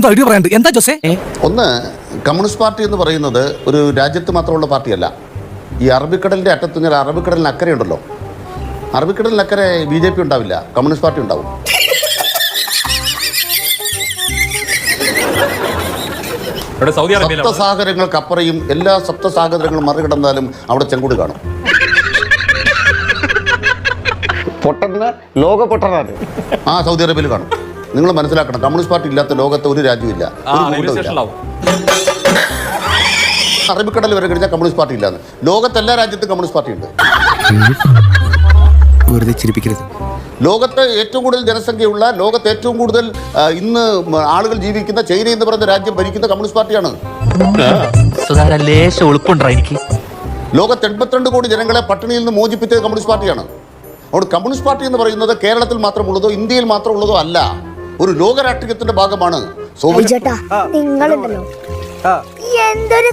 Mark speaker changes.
Speaker 1: എന്തോ ഐഡിയ പറയാണ്ട് എന്താ ജോസേ?
Speaker 2: ഒന്ന് കമ്മ്യൂണിസ്റ്റ് പാർട്ടി എന്ന് പറയുന്നത് ഒരു രാജ്യത്ത് മാത്രമുള്ള പാർട്ടിയല്ല. ഈ അറബിക്കടലിന്റെ അറ്റത്ത് ഞാൻ അറബിക്കടലിന് അക്കരെ ഉണ്ടല്ലോ. അറബിക്കടലിന് അക്കരെ ബി ജെ പി ഉണ്ടാവില്ല. കമ്മ്യൂണിസ്റ്റ് പാർട്ടി ഉണ്ടാവും. സപ്തസാഗരങ്ങൾക്കപ്പുറയും എല്ലാ സപ്തസാഗരങ്ങളും മറികടന്നാലും അവിടെ ചെങ്കുടി കാണും.
Speaker 3: പൊട്ടന് ലോക പൊട്ടനാണ്
Speaker 2: ആ സൗദി അറേബ്യയിൽ കാണും. നിങ്ങൾ മനസ്സിലാക്കണം കമ്മ്യൂണിസ്റ്റ് പാർട്ടി ഇല്ലാത്ത ലോകത്ത് ഒരു രാജ്യമില്ല ഒരു അറബിക്കടൽ വരെ കഴിഞ്ഞാൽ കമ്മ്യൂണിസ്റ്റ് പാർട്ടി ഇല്ലാന്ന്. ലോകത്ത് എല്ലാ രാജ്യത്തും കമ്മ്യൂണിസ്റ്റ് പാർട്ടി ഉണ്ട്.
Speaker 1: വെറുതെ ചിരിപ്പിക്കരുത്.
Speaker 2: ലോകത്ത് ഏറ്റവും കൂടുതൽ ജനസംഖ്യയുള്ള ലോകത്തെ ഏറ്റവും കൂടുതൽ ഇന്ന് ആളുകൾ ജീവിക്കുന്ന ചൈന എന്ന് പറയുന്ന രാജ്യം ഭരിക്കുന്ന കമ്മ്യൂണിസ്റ്റ് പാർട്ടിയാണ്.
Speaker 4: എനിക്ക്?
Speaker 2: ലോകത്ത് എൺപത്തിരണ്ട് കോടി ജനങ്ങളെ പട്ടിണിയിൽ നിന്ന് മോചിപ്പിച്ചത് കമ്മ്യൂണിസ്റ്റ് പാർട്ടിയാണ്. അതുകൊണ്ട് കമ്മ്യൂണിസ്റ്റ് പാർട്ടി എന്ന് പറയുന്നത് കേരളത്തിൽ മാത്രമുള്ളതോ ഇന്ത്യയിൽ മാത്രമുള്ളതോ അല്ല. ഒരു ലോകരാഷ്ട്രീയത്തിന്റെ ഭാഗമാണ് സോവിയറ്റ്
Speaker 5: ചേട്ടാ നിങ്ങളുണ്ടല്ലോ. എന്തൊരു